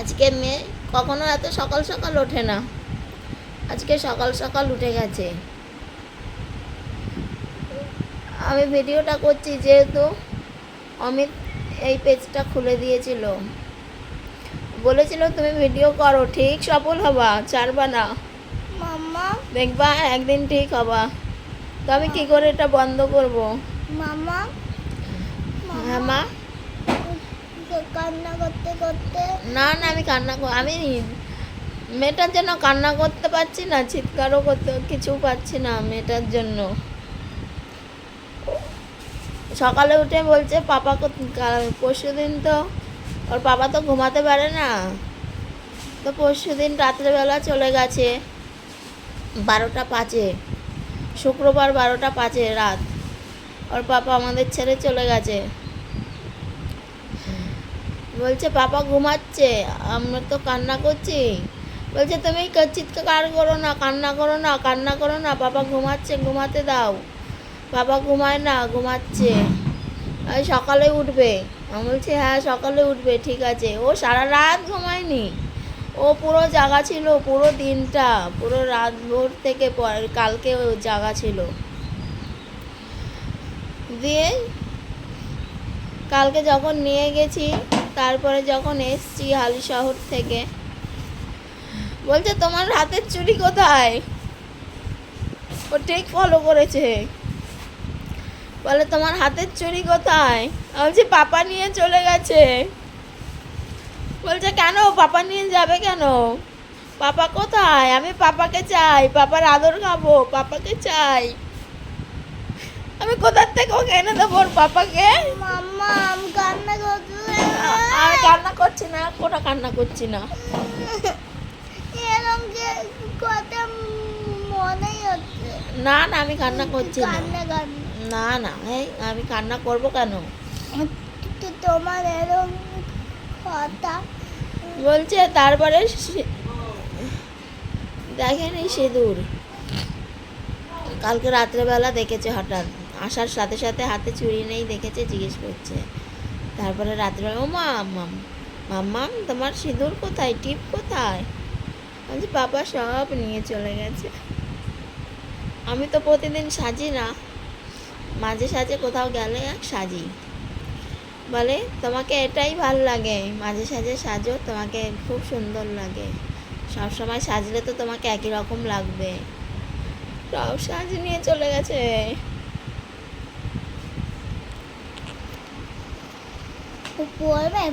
আজকে মেয়ে কখনো এত সকাল সকাল ওঠে না। আজকে সকাল সকাল উঠে গেছে। আমি ভিডিওটা করছি যেহেতু অমিত এই পেজটা খুলে দিয়েছিল। বলেছিল তুমি ভিডিও করো ঠিক সফল হবা ছাড়বা না। মামা দেখবা একদিন ঠিক হবা। তো আমি কি করে এটা বন্ধ করব? মামা হ্যাঁ মা। কান্না করতে? না না, আমি কান্না আমি মেয়েটার জন্য কান্না করতে পারছি না, চিৎকারও করতে কিছু পাচ্ছি না মেয়েটার জন্য। সকালে উঠে বলছে, পাপা পরশু দিন তো ওর পাপা তো ঘুমাতে পারে না। তো পরশু দিন রাত্রেবেলা চলে গেছে বারোটা পাঁচে। শুক্রবার বারোটা পাঁচে রাত। ওর পাপা আমাদের ছেড়ে চলে গেছে। বলছে, পাপা ঘুমাচ্ছে, আমরা তো কান্না করছি। বলছে, তুমি চিৎকার করো না, কান্না করো না, কান্না করো না, পাপা ঘুমাচ্ছে, ঘুমাতে দাও। বাবা ঘুমায় না, ঘুমাচ্ছে। সকালে উঠবে। আমি বলছি হ্যাঁ সকালে উঠবে, ঠিক আছে। ও সারা রাত ঘুমায়নি? ও পুরো জাগা ছিল, পুরো দিনটা, পুরো রাত ভোর থেকে কালকে ও জাগা ছিল। দিয়ে কালকে যখন নিয়ে গেছি তারপরে যখন এসছি হালি শহর থেকে, বলছে, তোমার হাতের চুড়ি কোথায়? ও ঠিক ফলো করেছে। বলে, তোমার হাতের চুড়ি কোথায়? বলছি, পাপা নিয়ে চলে গেছে। বলছে, কেন? পাপা নিয়ে যাবে কেন? পাপা কোথায়? আমি পাপাকে চাই। পাপার আদর খাব। পাপাকে চাই। আমি কোথার থেকে ওকে এনে দেবো ওর পাপাকে? মামা আমি কান্না করতে কান্না না কোটা কান্না করছি না। না না আমি কান্না করছি না। না না এই আমি কান্না করব কেন? তোমার এরকম কথা। বলছে তারপরে দেখেন এই সিঁদুর। কালকে রাত্রেবেলা দেখেছে হঠাৎ। আসার সাথে সাথে হাতে চুড়ি নেই দেখেছে জিজ্ঞেস করছে। তারপরে রাত্রেবেলা ও মা মাম মাম্মাম তোমার সিঁদুর কোথায়? টিপ কোথায়? বলছি পাপা সব নিয়ে চলে গেছে। আমি তো প্রতিদিন সাজি না। মাঝে সাঝে কোথাও গেলে এক সাজি। বলে, তোমাকে এটাই ভালো লাগে। মাঝে সাঝে সাজো, তোমাকে খুব সুন্দর লাগে। সব সময় সাজলে তো তোমাকে একই রকম লাগবে। সব সাজ নিয়ে চলে গেছে। পড়বে